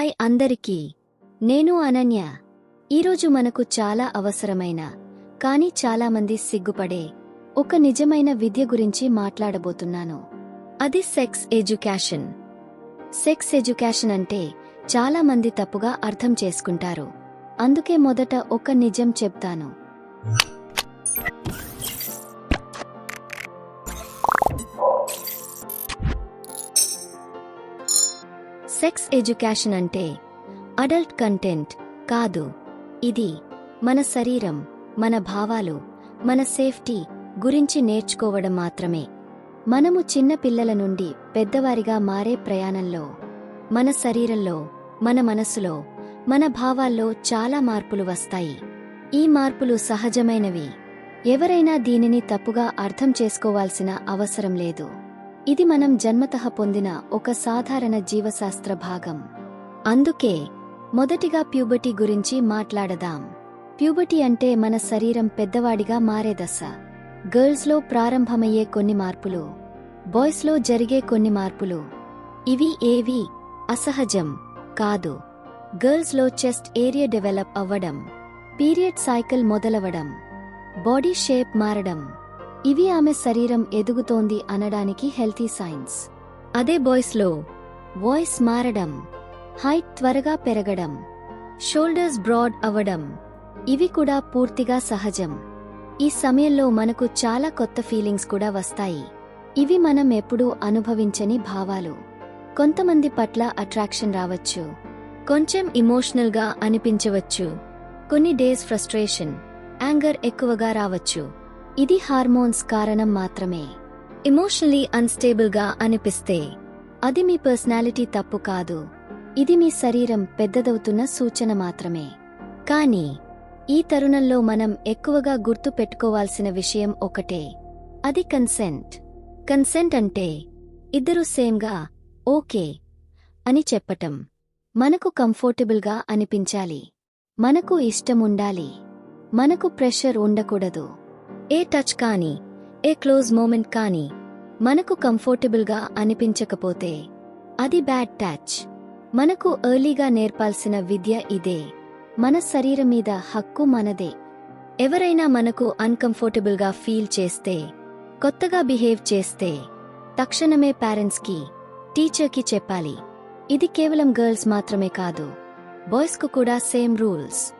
Hi అందరికీ. నేను అనన్య. ఈరోజు మనకు చాలా అవసరమైన కానీ చాలామంది సిగ్గుపడే ఒక నిజమైన విద్య గురించి మాట్లాడబోతున్నాను. అది సెక్స్ ఎడ్యుకేషన్. సెక్స్ ఎడ్యుకేషన్ అంటే చాలా మంది తప్పుగా అర్థం చేసుకుంటారు. అందుకే మొదట ఒక నిజం చెప్తాను. సెక్స్ ఎడ్యుకేషన్ అంటే అడల్ట్ కంటెంట్ కాదు. ఇది మన శరీరం మన భావాలు మన సేఫ్టీ గురించి నేర్చుకోవడం మాత్రమే. మనము చిన్న పిల్లల నుండి పెద్దవారిగా మారే ప్రయాణంలో మన శరీరంలో మన మనసులో మన భావాల్లో చాలా మార్పులు వస్తాయి. ఈ మార్పులు సహజమైనవి. ఎవరైనా దీనిని తప్పుగా అర్థం చేసుకోవాల్సిన అవసరం లేదు. ఇది మనం జన్మతః పొందిన ఒక సాధారణ జీవశాస్త్ర భాగం. అందుకే మొదటిగా ప్యూబర్టీ గురించి మాట్లాడదాం. ప్యూబర్టీ అంటే మన శరీరం పెద్దవాడిగా మారే దశ. గర్ల్స్లో ప్రారంభమయ్యే కొన్ని మార్పులు బాయ్స్లో జరిగే కొన్ని మార్పులు. ఇవి ఏవి అసహజం కాదు. గర్ల్స్లో చెస్ట్ ఏరియా డెవలప్ అవ్వడం పీరియడ్ సైకిల్ మొదలవడం బాడీ షేప్ మారడం. ఇవి ఆమె శరీరం ఎదుగుతోంది అనడానికి హెల్తీ సైన్స్. అదే బాయ్స్లో వాయిస్ మారడం హైట్ త్వరగా పెరగడం షోల్డర్స్ బ్రాడ్ అవ్వడం ఇవి కూడా పూర్తిగా సహజం. ఈ సమయంలో మనకు చాలా కొత్త ఫీలింగ్స్ కూడా వస్తాయి. ఇవి మనం ఎప్పుడూ అనుభవించని భావాలు. కొంతమంది పట్ల అట్రాక్షన్ రావచ్చు. కొంచెం ఇమోషనల్గా అనిపించవచ్చు. కొన్ని డేస్ ఫ్రస్ట్రేషన్ యాంగర్ ఎక్కువగా రావచ్చు. ఇది హార్మోన్స్ కారణం మాత్రమే. ఎమోషనలీ అన్స్టేబుల్గా అనిపిస్తే అది మీ పర్సనాలిటీ తప్పు కాదు. ఇది మీ శరీరం పెద్దదవుతున్న సూచన మాత్రమే. కానీ ఈ తరుణంలో మనం ఎక్కువగా గుర్తు పెట్టుకోవాల్సిన విషయం ఒకటే. అది కన్సెంట్ కన్సెంట్ అంటే ఇద్దరు సేమ్గా ఓకే అని చెప్పటం. మనకు కంఫోర్టబుల్గా అనిపించాలి. మనకు ఇష్టముండాలి మనకు ప్రెషర్ ఉండకూడదు. ఏ టచ్ కానీ ఏ క్లోజ్ మూమెంట్ కానీ మనకు కంఫర్టబుల్గా అనిపించకపోతే అది బ్యాడ్ టచ్. మనకు ఎర్లీగా నేర్పాల్సిన విద్య ఇదే. మన శరీరం మీద హక్కు మనదే. ఎవరైనా మనకు అన్కంఫర్టబుల్గా ఫీల్ చేస్తే కొత్తగా బిహేవ్ చేస్తే తక్షణమే పేరెంట్స్కి టీచర్కి చెప్పాలి. ఇది కేవలం గర్ల్స్ మాత్రమే కాదు. బాయ్స్కు కూడా same rules.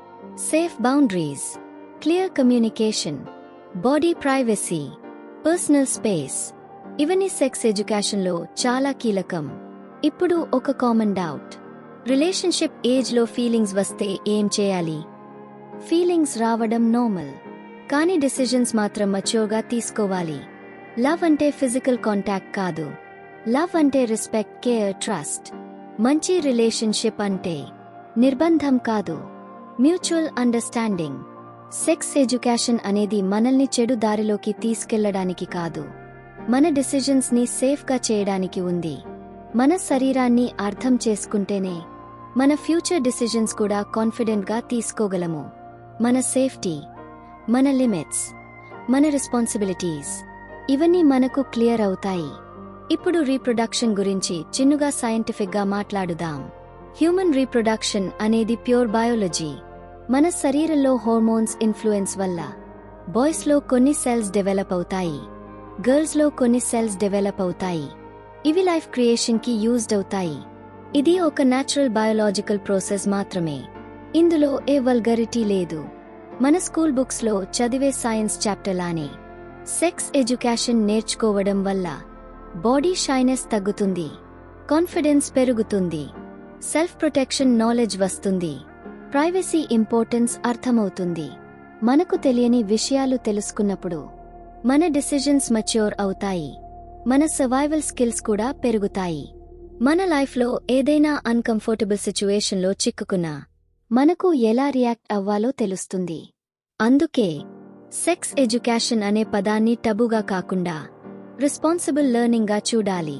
Safe boundaries. Clear communication. Body privacy personal space ఇవన్నీ సెక్స్ ఎడ్యుకేషన్లో చాలా కీలకం. ఇప్పుడు ఒక కామన్ డౌట్ రిలేషన్షిప్ ఏజ్లో ఫీలింగ్స్ వస్తే ఏం చేయాలి? ఫీలింగ్స్ రావడం నార్మల్ కానీ డిసిజన్స్ మాత్రం మచ్యూర్గా తీసుకోవాలి. లవ్ అంటే ఫిజికల్ కాంటాక్ట్ కాదు. లవ్ అంటే రెస్పెక్ట్ కేర్ ట్రస్ట్ మంచి రిలేషన్షిప్ అంటే నిర్బంధం కాదు. మ్యూచువల్ అండర్స్టాండింగ్ సెక్స్ ఎడ్యుకేషన్ అనేది మనల్ని చెడు దారిలోకి తీసుకెళ్ళడానికి కాదు. మన డిసిజన్స్ని సేఫ్గా చేయడానికి ఉంది. మన శరీరాన్ని అర్థం చేసుకుంటేనే మన ఫ్యూచర్ డిసిజన్స్ కూడా కాన్ఫిడెంట్గా తీసుకోగలము. మన సేఫ్టీ మన లిమిట్స్ మన రెస్పాన్సిబిలిటీస్ ఇవన్నీ మనకు క్లియర్ అవుతాయి. ఇప్పుడు రీప్రొడక్షన్ గురించి చిన్నుగా సైంటిఫిక్గా మాట్లాడుదాం. హ్యూమన్ రీప్రొడక్షన్ అనేది ప్యూర్ బయాలజీ. మన శరీరంలో హార్మోన్స్ ఇన్ఫ్లుయెన్స్ వల్ల బాయ్స్లో కొన్ని సెల్స్ డెవలప్ అవుతాయి గర్ల్స్లో కొన్ని సెల్స్ డెవలప్ అవుతాయి. ఇవి లైఫ్ క్రియేషన్కి యూజ్డ్ అవుతాయి. ఇది ఒక న్యాచురల్ బయోలాజికల్ ప్రాసెస్ మాత్రమే. ఇందులో ఏ వల్గరిటీ లేదు. మన స్కూల్ బుక్స్లో చదివే సైన్స్ చాప్టర్లానే సెక్స్ ఎడ్యుకేషన్ నేర్చుకోవడం వల్ల బాడీ షైనెస్ తగ్గుతుంది కాన్ఫిడెన్స్ పెరుగుతుంది సెల్ఫ్ ప్రొటెక్షన్ నాలెడ్జ్ వస్తుంది. ప్రైవసీ ఇంపార్టెన్స్ అర్థమవుతుంది. మనకు తెలియని విషయాలు తెలుసుకున్నప్పుడు మన డిసిజన్స్ మెచ్యూర్ అవుతాయి. మన సర్వైవల్ స్కిల్స్ కూడా పెరుగుతాయి. మన లైఫ్లో ఏదైనా అన్కంఫర్టబుల్ సిచ్యువేషన్లో చిక్కుకున్నా మనకు ఎలా రియాక్ట్ అవ్వాలో తెలుస్తుంది. అందుకే సెక్స్ ఎడ్యుకేషన్ అనే పదాన్ని టబుగా కాకుండా రెస్పాన్సిబుల్ లెర్నింగ్గా చూడాలి.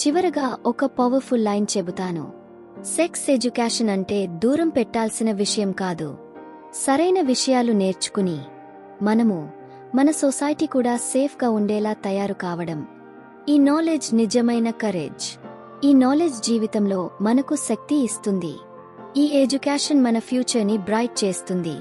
చివరగా ఒక పవర్ఫుల్ లైన్ చెబుతాను. సెక్స్ ఎడ్యుకేషన్ అంటే దూరం పెట్టాల్సిన విషయం కాదు. సరైన విషయాలు నేర్చుకుని మనము మన సొసైటీ కూడా సేఫ్గా ఉండేలా తయారు కావడం. ఈ నాలెడ్జ్ నిజమైన కరేజ్. ఈ నాలెడ్జ్ జీవితంలో మనకు శక్తి ఇస్తుంది. ఈ ఎడ్యుకేషన్ మన ఫ్యూచర్ని బ్రైట్ చేస్తుంది.